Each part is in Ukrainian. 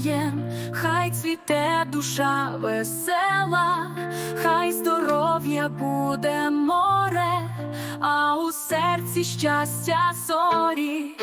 з хай цвіте душа весела, хай здоров'я буде море, а у серці щастя зорі.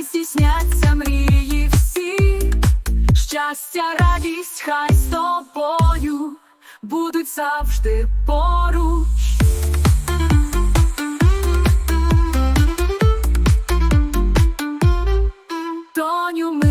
хай здійсняться мрії всі, щастя, радість, хай з тобою будуть завжди поруч. Тоню ми